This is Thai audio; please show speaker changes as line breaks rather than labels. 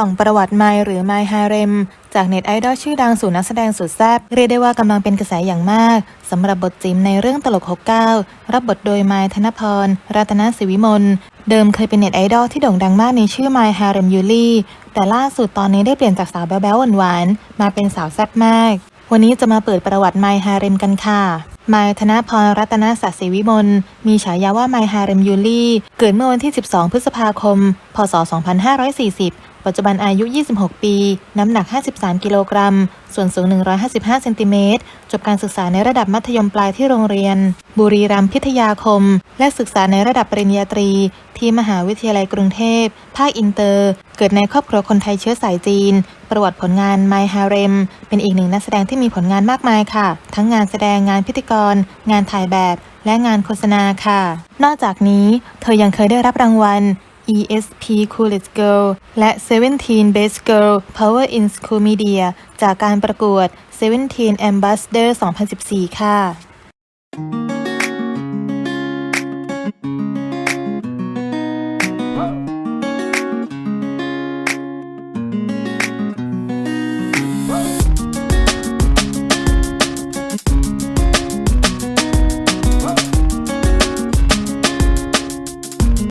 ส่องประวัติไมหรือไมฮาเร็ม จากเน็ตไอดอลชื่อดังสู่นักแสดงสุดแซ่บเรียกได้ว่ากำลังเป็นกระแสอย่างมากสำหรับบทจิมในเรื่องตลก 69 รับบทโดยไมธนพร รัตนศิวิมล เดิมเคยเป็นเน็ตไอดอลที่โด่งดังมากในชื่อไมฮาเร็มยูลี่แต่ล่าสุดตอนนี้ได้เปลี่ยนจากสาวแบ๊วๆหวานๆมาเป็นสาวแซ่บมาก วันนี้จะมาเปิดประวัติไมฮาเร็มกันค่ะไมล์ธนพรรัตนศักดิ์ศรีวิมล มีฉายาว่าไมฮาเรมยูลี่ เกิดเมื่อวันที่ 12 พฤษภาคม พศ 2540 ปัจจุบันอายุ 26 ปี น้ำหนัก 53 กิโลกรัม ส่วนสูง 155 เซนติเมตร จบการศึกษาในระดับมัธยมปลายที่โรงเรียน บุรีรัมย์พิทยาคม และศึกษาในระดับปริญญาตรี ที่มหาวิทยาลัยกรุงเทพ ภาคอินเตอร์ เกิดในครอบครัวคนไทยเชื้อสายจีน ประวัติผลงานไมฮาเรม เป็นอีกหนึ่งนักแสดงที่มีผลงานมากมายค่ะ ทั้งงานแสดง งานพิธีกร งานถ่ายแบบ และงานโฆษณาค่ะ นอกจากนี้ เธอยังเคยได้รับรางวัล ESP Coolest Girl และ 17 Best Girl Power in School Media จากการประกวด 17 Ambassador 2014 ค่ะ